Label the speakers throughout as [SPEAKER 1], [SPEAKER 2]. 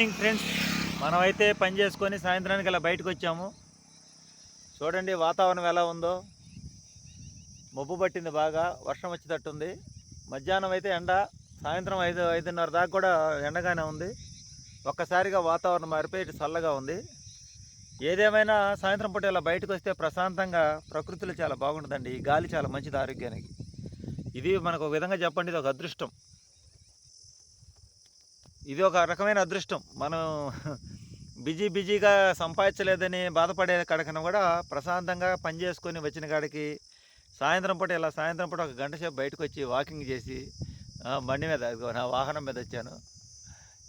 [SPEAKER 1] Morning friends మనమైతే పని చేసుకొని సాయంత్రానికి అలా బయటకు వచ్చాము. చూడండి వాతావరణం ఎలా ఉందో. మబ్బు పట్టింది బాగా వర్షం వచ్చేటట్టుంది మధ్యాహ్నం అయితే ఎండ సాయంత్రం ఐదు ఐదున్నర దాకా కూడా ఎండగానే ఉంది. ఒక్కసారిగా వాతావరణం మారిపోయి ఇటు చల్లగా ఉంది. ఏదేమైనా సాయంత్రం పూట ఇలా బయటకు వస్తే ప్రశాంతంగా ప్రకృతిలో చాలా బాగుంటుందండి. ఈ గాలి చాలా మంచిది ఆరోగ్యానికి. ఇది మనకు ఒక విధంగా చెప్పండి ఇది ఒక అదృష్టం. ఇది ఒక రకమైన అదృష్టం. మనం బిజీ బిజీగా సంపాదించలేదని బాధపడే కాడికన్నా కూడా ప్రశాంతంగా పని చేసుకొని వచ్చిన కాడికి సాయంత్రం పూట ఇలా సాయంత్రం పూట ఒక గంట సేపు బయటకు వచ్చి వాకింగ్ చేసి బండి మీద నా వాహనం మీద వచ్చాను.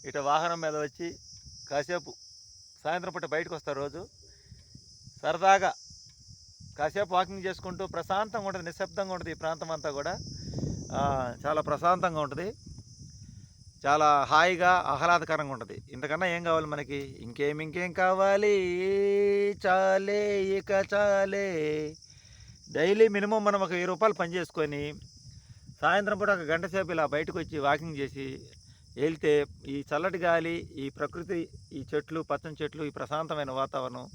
[SPEAKER 1] ఇటు వాహనం మీద వచ్చి కాసేపు సాయంత్రం పూట బయటకు వస్తా రోజు. సరదాగా కాసేపు వాకింగ్ చేసుకుంటూ ప్రశాంతంగా ఉంటుంది నిశ్శబ్దంగా ఉంటుంది ఈ ప్రాంతం అంతా కూడా. చాలా ప్రశాంతంగా ఉంటుంది. చాలా హాయిగా ఆహ్లాదకరంగా ఉంటుంది. ఇంతకన్నా ఏం కావాలి మనకి? ఇంకేం ఇంకేం కావాలి? చాలే ఇక చాలే. డైలీ మినిమం మనం ఒక వెయ్యి రూపాయలు పని చేసుకొని సాయంత్రం పూట ఒక గంట సేపు ఇలా బయటకు వచ్చి వాకింగ్ చేసి వెళ్తే ఈ చల్లటి గాలి ఈ ప్రకృతి ఈ చెట్లు పచ్చని చెట్లు ఈ ప్రశాంతమైన వాతావరణం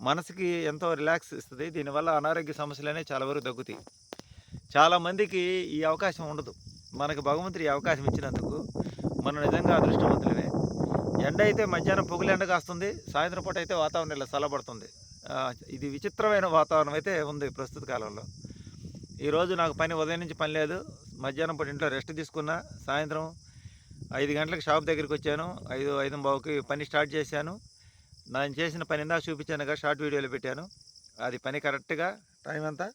[SPEAKER 1] మనసుకి ఎంతో రిలాక్స్ ఇస్తుంది. దీనివల్ల అనారోగ్య సమస్యలు అనేవి చాలా వరకు తగ్గుతాయి. చాలామందికి ఈ అవకాశం ఉండదు. మనకు భగవంతుడు ఈ అవకాశం ఇచ్చినందుకు మనం నిజంగా అదృష్టవంతులమే. ఎండ అయితే మధ్యాహ్నం పొగులు ఎండ కాస్తుంది సాయంత్రం పూట అయితే వాతావరణం ఇలా చల్లబడుతుంది ఇది విచిత్రమైన వాతావరణం అయితే ఉంది ప్రస్తుత కాలంలో. ఈరోజు నాకు పని ఉదయం నుంచి పని లేదు. మధ్యాహ్నం పూట ఇంట్లో రెస్ట్ తీసుకున్నా సాయంత్రం ఐదు గంటలకు షాప్ దగ్గరికి వచ్చాను. ఐదు ఐదు బావుకి పని స్టార్ట్ చేశాను. నేను చేసిన పని ఇందాక చూపించానుగా షార్ట్ వీడియోలో పెట్టాను. అది పని కరెక్ట్గా టైం అంతా.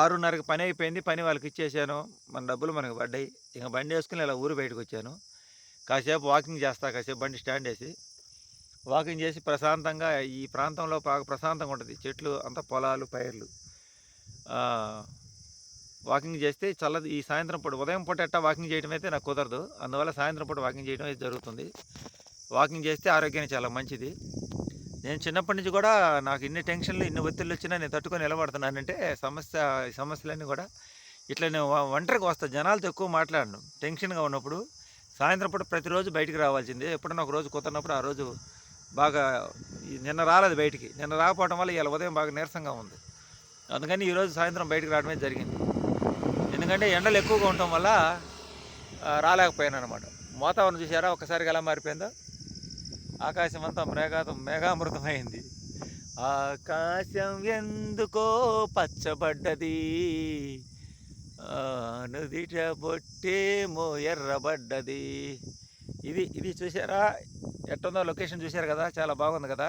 [SPEAKER 1] ఆరున్నరకి పని అయిపోయింది పని వాళ్ళకి ఇచ్చేసాను. మన డబ్బులు మనకు పడ్డాయి. ఇంకా బండి వేసుకుని ఇలా ఊరు బయటకు వచ్చాను. కాసేపు వాకింగ్ చేస్తా కాసేపు బండి స్టాండ్ వేసి. వాకింగ్ చేసి ప్రశాంతంగా ఈ ప్రాంతంలో బాగా ప్రశాంతంగా ఉంటుంది. చెట్లు అంతా పొలాలు పైర్లు. వాకింగ్ చేస్తే చల్లది ఈ సాయంత్రం పూట ఉదయం పూట ఎట్టా వాకింగ్ చేయడం అయితే నాకు కుదరదు. అందువల్ల సాయంత్రం పూట వాకింగ్ చేయడం అయితే జరుగుతుంది. వాకింగ్ చేస్తే ఆరోగ్యానికి చాలా మంచిది. నేను చిన్నప్పటి నుంచి కూడా నాకు ఇన్ని టెన్షన్లు ఇన్ని ఒత్తిళ్ళు వచ్చినా నేను తట్టుకొని నిలబడుతున్నానంటే సమస్య ఈ సమస్యలన్నీ కూడా ఇట్లా నేను ఒంటరికి వస్తా. జనాలతో ఎక్కువ మాట్లాడను. టెన్షన్గా ఉన్నప్పుడు సాయంత్రం పూట ప్రతిరోజు బయటికి రావాల్సిందే. ఎప్పుడన్నా ఒక రోజు కుదరినప్పుడు ఆ రోజు బాగా నిన్న రాలేదు బయటికి. నిన్న రాకపోవడం వల్ల ఇలా ఉదయం బాగా నీరసంగా ఉంది. అందుకని ఈరోజు సాయంత్రం బయటికి రావడమే జరిగింది. ఎందుకంటే ఎండలు ఎక్కువగా ఉండటం వల్ల రాలేకపోయాను అనమాట వాతావరణం చూసారా ఒక్కసారిగా ఎలా మారిపోయిందో? ఆకాశం అంతా మేఘాతం మేఘామృతమైంది. ఆకాశం ఎందుకో పచ్చబడ్డది? నుదిట బొట్టేమో ఎర్రబడ్డది ఇది ఇది చూసారా ఎట్టుందో లొకేషన్ చూశారు కదా? చాలా బాగుంది కదా?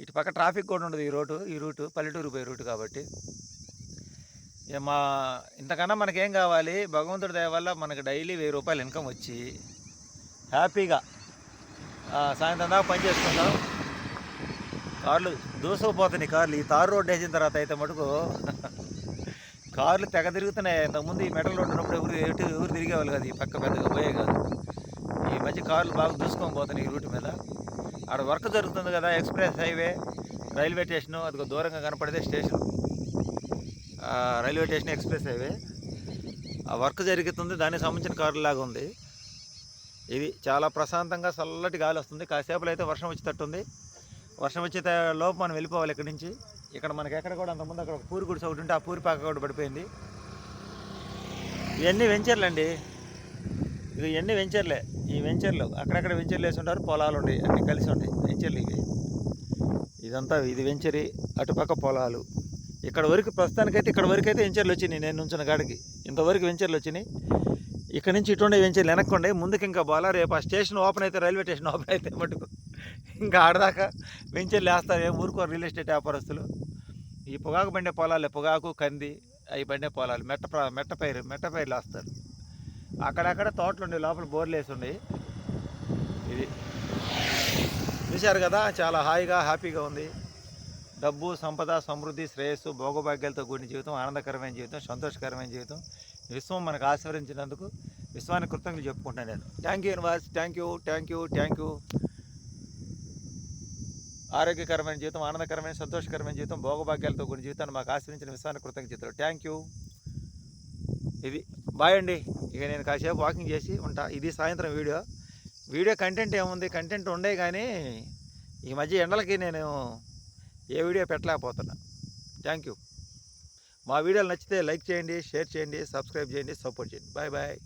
[SPEAKER 1] ఇటు పక్క ట్రాఫిక్ కూడా ఉండదు ఈ రోడ్డు ఈ రూటు పల్లెటూరు పోయే రూటు కాబట్టి. ఇక మా ఇంతకన్నా మనకేం కావాలి? భగవంతుడి దయ వల్ల మనకు డైలీ వెయ్యి రూపాయలు ఇన్కమ్ వచ్చి హ్యాపీగా సాయంత్రం దాకా పని చేసుకుంటాం కార్లు దూసుకుపోతున్నాయి కార్లు. ఈ తారు రోడ్డు వేసిన తర్వాత అయితే మటుకు కార్లు తెగ తిరుగుతున్నాయి. ఇంతకుముందు ఈ మెటల్ రోడ్డు ఉన్నప్పుడు ఎవరు ఎటు ఎవరు తిరిగేవాళ్ళు కాదు. ఈ పక్క పెద్దగా పోయే కాదు. ఈ మధ్య కార్లు బాగా దూసుకొని పోతున్నాయి ఈ రూట్ మీద. ఆడ వర్క్ జరుగుతుంది కదా ఎక్స్ప్రెస్ హైవే రైల్వే స్టేషను అది దూరంగా కనపడితే station. Railway station express highway. ఆ వర్క్ జరుగుతుంది దానికి సంబంధించిన కార్లు లాగా ఉంది. ఇది చాలా ప్రశాంతంగా చల్లటి గాలి వస్తుంది. కాసేపులో అయితే వర్షం వచ్చేటట్టుంది. వర్షం వచ్చే త- లోపు మనం వెళ్ళిపోవాలి ఇక్కడి నుంచి. ఇక్కడ మనకి ఎక్కడ కూడా అంతకుముందు అక్కడ ఒక పూరి గుడిసె ఒకటి ఉంటే ఆ పూరి పాక కూడా పడిపోయింది. ఇవన్నీ వెంచర్లు అండి ఇది ఇవన్నీ వెంచర్లే ఈ వెంచర్లు అక్కడక్కడ వెంచర్లు వేసి ఉంటారు పొలాలు ఉన్నాయి అన్నీ కలిసి ఉంటాయి వెంచర్లు ఇవి. ఇదంతా ఇది వెంచరి అటుపక్క పొలాలు. ఇక్కడ వరకు ప్రస్తుతానికైతే ఇక్కడ వరకు అయితే వెంచర్లు వచ్చినాయి నేను ఉంచిన గాడికి ఇంతవరకు వెంచర్లు వచ్చినాయి. ఇక్కడ నుంచి ఇటుండే వెంచర్లు వెనక్కుండే ముందుకు ఇంకా పోలా రేపు ఆ స్టేషన్ ఓపెన్ అయితే రైల్వే స్టేషన్ ఓపెన్ అయితే మటుకు ఇంకా ఆడదాకా వెంచర్లు వేస్తారు. ఏం ఊరుకోరు రియల్ ఎస్టేట్ వ్యాపారస్తులు. ఈ పొగాకు పండే పొలాలే పొగాకు కంది అవి పండే పొలాలు మెట్ట మెట్ట పైరు మెట్ట పైర్లు వేస్తారు. అక్కడక్కడ తోటలు ఉండే లోపల బోర్లు వేసి ఉన్నాయి. ఇది చూశారు కదా చాలా హాయిగా హ్యాపీగా ఉంది. డబ్బు సంపద సమృద్ధి శ్రేయస్సు భోగభాగ్యాలతో కూడిన జీవితం ఆనందకరమైన జీవితం సంతోషకరమైన జీవితం. విశ్వం మనకు ఆశీర్వదించినందుకు విశ్వానికి కృతజ్ఞతలు చెప్పుకుంటాను నేను. Thank you universe thank you thank you thank you ఆరోగ్యకరమైన జీవితం ఆనందకరమైన సంతోషకరమైన జీవితం భోగభాగ్యాలతో కూడిన జీవితాన్ని మాకు ఆశ్రయించిన విశ్వాన్ని కృతజ్ఞతలు. థ్యాంక్ యూ ఇది బాయ్ అండి. ఇక నేను కాసేపు వాకింగ్ చేసి ఉంటా. ఇది సాయంత్రం వీడియో. వీడియో కంటెంట్ ఏముంది? కంటెంట్ ఉండే కానీ ఈ మధ్య ఎండలకి నేను ఏ వీడియో పెట్టలేకపోతున్నా. థ్యాంక్ యూ మా వీడియోలు నచ్చితే లైక్ చేయండి షేర్ చేయండి సబ్స్క్రైబ్ చేయండి సపోర్ట్ చేయండి. Bye bye